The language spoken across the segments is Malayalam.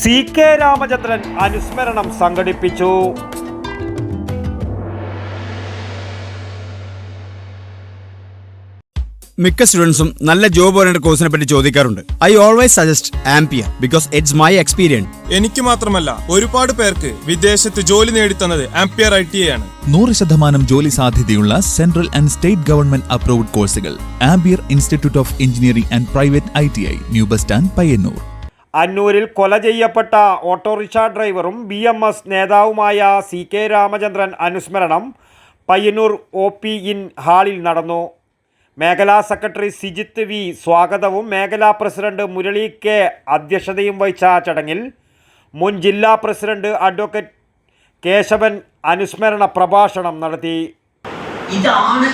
സി കെ രാമചന്ദ്രൻ അനുസ്മരണം സംഘടിപ്പിച്ചു. മിക്ക സ്റ്റുഡൻസും നല്ല ജോബ് ഓറിയന്റഡ് കോഴ്സിനെ പറ്റി ചോദിക്കാറുണ്ട്. I always suggest Ampere because it's my experience എനിക്ക് മാത്രമല്ല ഒരുപാട് പേർക്ക് വിദേശത്ത് ജോലി നേടിത്തന്നത് ആംപിയർ ഐ ടി ആണ്. നൂറ് ശതമാനം ജോലി സാധ്യതയുള്ള central and state government approved കോഴ്സുകൾ Ampere institute of engineering and private I T I new bus stand Payyanur അന്നൂരിൽ കൊല ചെയ്യപ്പെട്ട ഓട്ടോറിക്ഷ ഡ്രൈവറും ബി എം എസ് നേതാവുമായ സി കെ രാമചന്ദ്രൻ അനുസ്മരണം പയ്യന്നൂർ ഒ പി ഇൻ ഹാളിൽ നടന്നു. മേഖലാ സെക്രട്ടറി സിജിത്ത് വി സ്വാഗതവും മേഖലാ പ്രസിഡന്റ് മുരളി കെ അധ്യക്ഷതയും വഹിച്ച ചടങ്ങിൽ മുൻ ജില്ലാ പ്രസിഡന്റ് അഡ്വക്കേറ്റ് കേശവൻ അനുസ്മരണ പ്രഭാഷണം നടത്തി. ഇതാണ്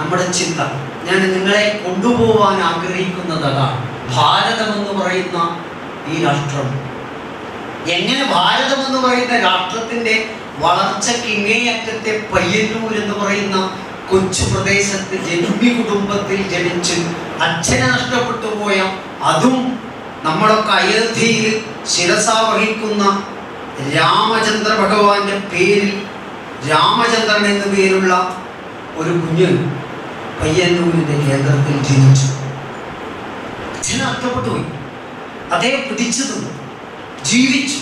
നമ്മുടെ ചിന്ത. ഞാൻ നിങ്ങളെ കൊണ്ടുപോകാൻ ആഗ്രഹിക്കുന്നത് അതാണ്. ഭാരതം എന്ന് പറയുന്ന ഈ രാഷ്ട്രം. എങ്ങനെ ഭാരതം എന്ന് പറയുന്ന രാഷ്ട്രത്തിന്റെ വളർച്ചയ്ക്ക് ഇങ്ങേയറ്റത്തെ പയ്യന്നൂർ എന്ന് പറയുന്ന കൊച്ചു പ്രദേശത്ത് ജന്മി കുടുംബത്തിൽ ജനിച്ച് അച്ഛനെ നഷ്ടപ്പെട്ടു പോയ അതും നമ്മളൊക്കെ അയോധ്യയിൽ ശിരസാവഹിക്കുന്ന രാമചന്ദ്ര ഭഗവാന്റെ പേരിൽ രാമചന്ദ്രൻ എന്ന പേരുള്ള ഒരു കുഞ്ഞ് പയ്യന്നൂരിന്റെ കേന്ദ്രത്തിൽ ജനിച്ചു. അച്ഛനെ നഷ്ടപ്പെട്ടു പോയി. അദ്ദേഹം പിടിച്ചു ജീവിച്ചു.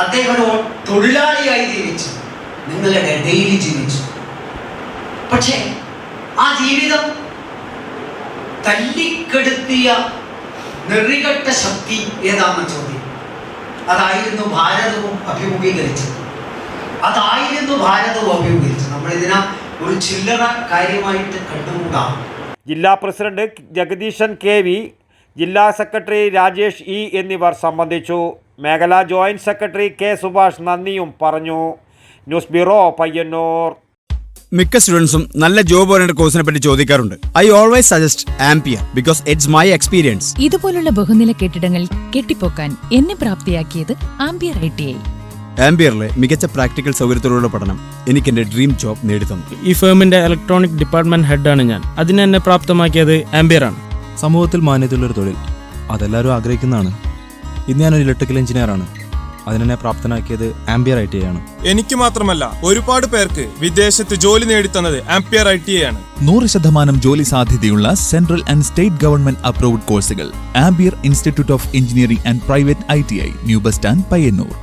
അദ്ദേഹം ഒരു തൊഴിലാളിയായി ജീവിച്ചു. നിങ്ങളുടെ ഡെയിലി ജീവിച്ചു. പക്ഷേ ആ ജീവിതം തല്ലിക്കെടുത്തിയ നെറികെട്ട ശക്തി ഏതാണെന്ന ചോദ്യം. അതായിരുന്നു ഭാരതവും അഭിമുഖീകരിച്ചത്. അതായിരുന്നു ഭാരതവും അഭിമുഖീകരിച്ചത്. നമ്മൾ ഇതിനെ ഒരു ചില്ലറ കാര്യമായിട്ട് കണ്ടുകൂടാം? ജില്ലാ പ്രസിഡന്റ് ജഗദീശൻ കെ വി ജില്ലാ സെക്രട്ടറി രാജേഷ് ഇ എന്നിവർ സംബന്ധിച്ചു. മേഖലാ ജോയിന്റ് സെക്രട്ടറി കെ സുഭാഷ് നന്ദിയും പറഞ്ഞു. News bureau Payyanur. മിക്ക സ്റ്റുഡൻസും നല്ല ജോബ് ഓറിയന്റഡ് കോഴ്സിനെ പറ്റി ചോദിക്കാറുണ്ട്. I always suggest Ampere because it's my experience. ഇതുപോലുള്ള ബഹുനില കെട്ടിടങ്ങൾ കെട്ടിപ്പോക്കാൻ എന്നെ പ്രാപ്തിയാക്കിയത് ആംപിയർ ഐ ടി ഐ. ആംപിയറിലെ മികച്ച പ്രാക്ടിക്കൽ സൗകര്യത്തോടുള്ള പഠനം എനിക്ക് എന്റെ ഡ്രീം ജോബ് നേടിത്തന്നു. ഈ ഫേമിന്റെ ഇലക്ട്രോണിക് ഡിപ്പാർട്ട്മെന്റ് ഹെഡാണ് ഞാൻ. അതിനെന്നെ പ്രാപ്തമാക്കിയത് ആംബിയർ ആണ് സമൂഹത്തിൽ മാന്യതയുള്ളൊരു തൊഴിൽ. അതെല്ലാവരും ആഗ്രഹിക്കുന്നതാണ്. ഇന്ന് ഞാനൊരു ഇലക്ട്രിക്കൽ എഞ്ചിനീയറാണ് അതിനെന്നെ പ്രാപ്തനാക്കിയത് ആംബിയർ ഐ ടി ആണ്. എനിക്ക് മാത്രമല്ല ഒരുപാട് പേർക്ക് വിദേശത്ത് ജോലി നേടിത്തന്നത് ആംപിയർ ഐ ടി ആണ്. നൂറ് ശതമാനം ജോലി സാധ്യതയുള്ള central and state government approved കോഴ്സുകൾ Ampere institute of engineering and private I T I new bus stand Payyanur.